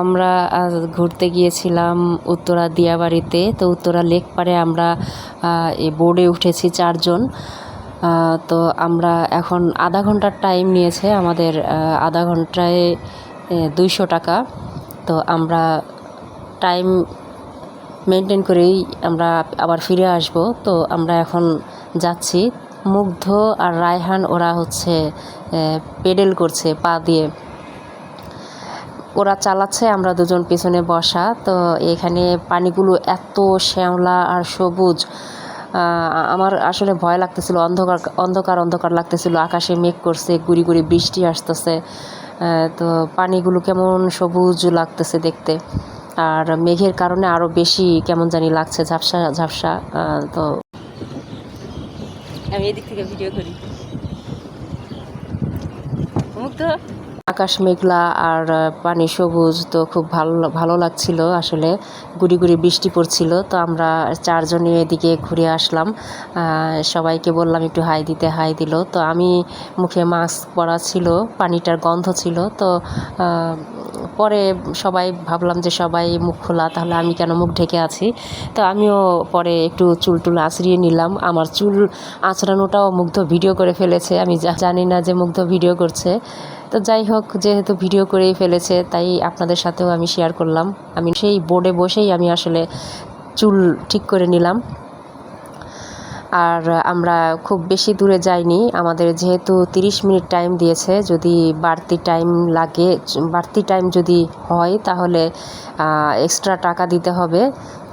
আমরা ঘুরতে গিয়েছিলাম উত্তরা দিয়াবাড়িতে। তো উত্তরা লেক পারে আমরা বোর্ডে উঠেছি চারজন। তো আমরা এখন আধা ঘণ্টার টাইম নিয়েছে আমাদের আধা ঘন্টায় দুইশো টাকা। তো আমরা টাইম মেনটেন করেই আমরা আবার ফিরে আসব। তো আমরা এখন যাচ্ছি। মুগ্ধ আর রায়হান ওরা হচ্ছে পেডেল করছে পা দিয়ে। ওরা চালাচ্ছে, আমরা দুজন পিছনে বসা। তো এখানে পানিগুলো এত শ্যাওলা আর সবুজ আমার আসলে ভয় লাগতেছিল, অন্ধকার অন্ধকার অন্ধকার লাগতেছিল। আকাশে মেঘ করছে, গুড়ি গুড়ি বৃষ্টি আসতেছে। তো পানিগুলো কেমন সবুজ লাগতেছে দেখতে। আর মেঘের কারণে আরও বেশি কেমন জানি লাগছে, ঝাপসা ঝাপসা তো আমি এদিক থেকে ভিডিও করি। মুগ্ধ? আকাশ মেঘলা আর পানি সবুজ, তো খুব ভালো ভালো লাগছিল আসলে। গুড়ি গুড়ি বৃষ্টি পড়ছিল, তো আমরা চারজনে এদিকে ঘুরে আসলাম। সবাইকে বললাম একটু হাই দিতে, হাই দিল। তো আমি মুখে মাস্ক পরা ছিল, পানিটার গন্ধ ছিল। তো পরে সবাই ভাবলাম যে সবাই মুখ খোলা, তাহলে আমি কেন মুখ ঢেকে আছি? তো আমিও পরে একটু চুল টুল আঁচড়িয়ে নিলাম। আমার চুল আঁচড়ানোটাও মুগ্ধ ভিডিও করে ফেলেছে। আমি জানি না যে মুগ্ধ ভিডিও করছে। তো যাই হোক, যেহেতু ভিডিও করেই ফেলেছে, তাই আপনাদের সাথেও আমি শেয়ার করলাম। আমি সেই বোর্ডে বসেই আমি আসলে চুল ঠিক করে নিলাম। আর আমরা খুব বেশি দূরে যাইনি। আমাদের যেহেতু তিরিশ মিনিট টাইম দিয়েছে, যদি বাড়তি টাইম লাগে, বাড়তি টাইম যদি হয়, তাহলে এক্সট্রা টাকা দিতে হবে।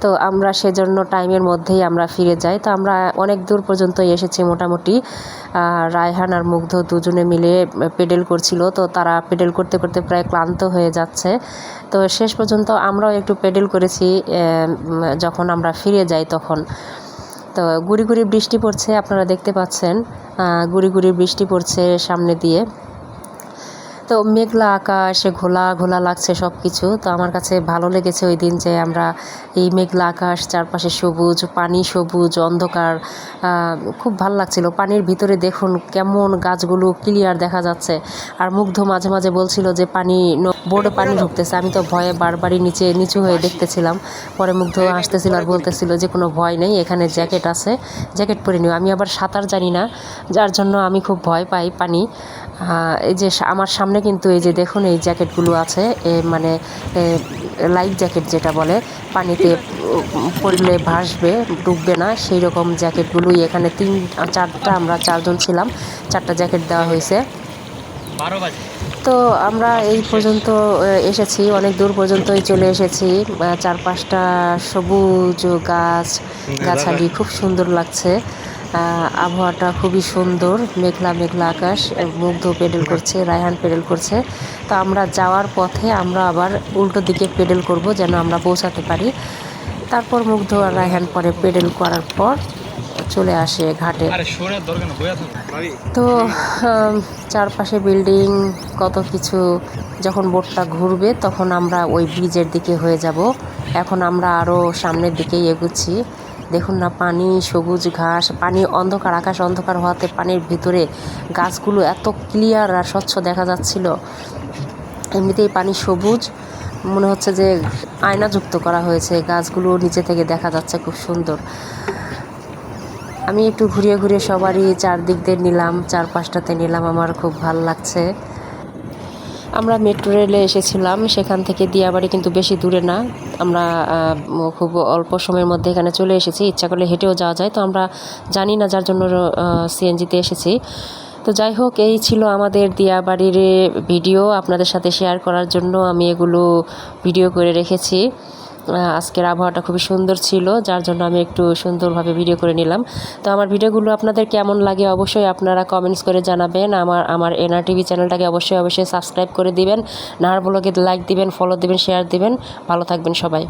তো আমরা সেজন্য টাইমের মধ্যেই আমরা ফিরে যাই। তো আমরা অনেক দূর পর্যন্ত এসেছি মোটামুটি। রায়হান আর মুগ্ধ দুজনে মিলে পেডেল করছিল। তো তারা পেডেল করতে করতে প্রায় ক্লান্ত হয়ে যাচ্ছে। তো শেষ পর্যন্ত আমরাও একটু পেডেল করেছি যখন আমরা ফিরে যাই তখন। তো গুড়ি গুড়ি বৃষ্টি পড়ছে আপনারা দেখতে পাচ্ছেন। গুড়ি গুড়ি বৃষ্টি পড়ছে সামনে দিয়ে। তো মেঘলা আকাশ, ঘোলা ঘোলা লাগছে সব কিছু তো আমার কাছে ভালো লেগেছে ওই দিন যে আমরা এই মেঘলা আকাশ, চারপাশে সবুজ, পানি সবুজ, অন্ধকার খুব ভালো লাগছিল। পানির ভিতরে দেখুন কেমন গাছগুলো ক্লিয়ার দেখা যাচ্ছে। আর মুগ্ধ মাঝে মাঝে বলছিল যে পানি বোর্ডে পানি ঢুকতেছে। আমি তো ভয়ে বারবারই নিচে, নিচু হয়ে দেখতেছিলাম। পরে মুগ্ধ আসতেছিল আর বলতেছিল যে কোনো ভয় নেই, এখানে জ্যাকেট আছে, জ্যাকেট পরে নিও। আমি আবার সাঁতার জানি না, যার জন্য আমি খুব ভয় পাই পানি। এই যে আমার সামনে কিন্তু এই যে দেখুন এই জ্যাকেটগুলো আছে এ মানে লাইফ জ্যাকেট যেটা বলে পানিতে পড়লে ভাসবে ডুববে না সেই রকম জ্যাকেটগুলোই এখানে তিন চারটা আমরা চারজন ছিলাম চারটা জ্যাকেট দেওয়া হয়েছে। তো আমরা এই পর্যন্ত এসেছি অনেক দূর পর্যন্তই চলে এসেছি চারপাশটা সবুজ গাছ গাছালি খুব সুন্দর লাগছে। আবহাওয়াটা খুবই সুন্দর মেঘলা মেঘলা আকাশ মুগ্ধ পেডেল করছে রায়হান পেডেল করছে। তো আমরা যাওয়ার পথে আমরা আবার উল্টো দিকে পেডেল করব যেন আমরা পৌঁছাতে পারি। তারপর মুগ্ধ আর রায়হান পরে পেডেল করার পর চলে আসে ঘাটে। তো চারপাশে বিল্ডিং কত কিছু যখন বোটটা ঘুরবে তখন আমরা ওই ব্রিজের দিকে হয়ে যাব। এখন আমরা আরও সামনের দিকেই এগুচ্ছি। দেখুন না, পানি, সবুজ ঘাস, পানি অন্ধকার, আকাশ অন্ধকার হওয়াতে পানির ভিতরে গাছগুলো এত ক্লিয়ার আর স্বচ্ছ দেখা যাচ্ছিল। এমনিতেই পানি সবুজ, মনে হচ্ছে যে আয়নাযুক্ত করা হয়েছে। গাছগুলো নিচে থেকে দেখা যাচ্ছে খুব সুন্দর। আমি একটু ঘুরিয়ে ঘুরিয়ে সবারই চারদিক দিয়ে নিলাম, চারপাশটাতে নিলাম, আমার খুব ভালো লাগছে। আমরা মেট্রো রেলে এসেছিলাম, সেখান থেকে দিয়াবাড়ি কিন্তু বেশি দূরে না। আমরা খুব অল্প সময়ের মধ্যে এখানে চলে এসেছি। ইচ্ছা করলে হেঁটেও যাওয়া যায়, তো আমরা জানি না যার জন্য সিএনজিতে এসেছি। তো যাই হোক, এই ছিল আমাদের দিয়াবাড়ির ভিডিও। আপনাদের সাথে শেয়ার করার জন্য আমি এগুলো ভিডিও করে রেখেছি। আজকের আবহাওয়াটা খুবই সুন্দর ছিল, যার জন্য আমি একটু সুন্দরভাবে ভিডিও করে নিলাম। তো আমার ভিডিওগুলো আপনাদের কেমন লাগে অবশ্যই আপনারা কমেন্টস করে জানাবেন। আমার আমার এনআর টিভি চ্যানেলটাকে অবশ্যই অবশ্যই সাবস্ক্রাইব করে দিবেন। নাহার ব্লগে লাইক দিবেন ফলো দিবেন শেয়ার দিবেন। ভালো থাকবেন সবাই।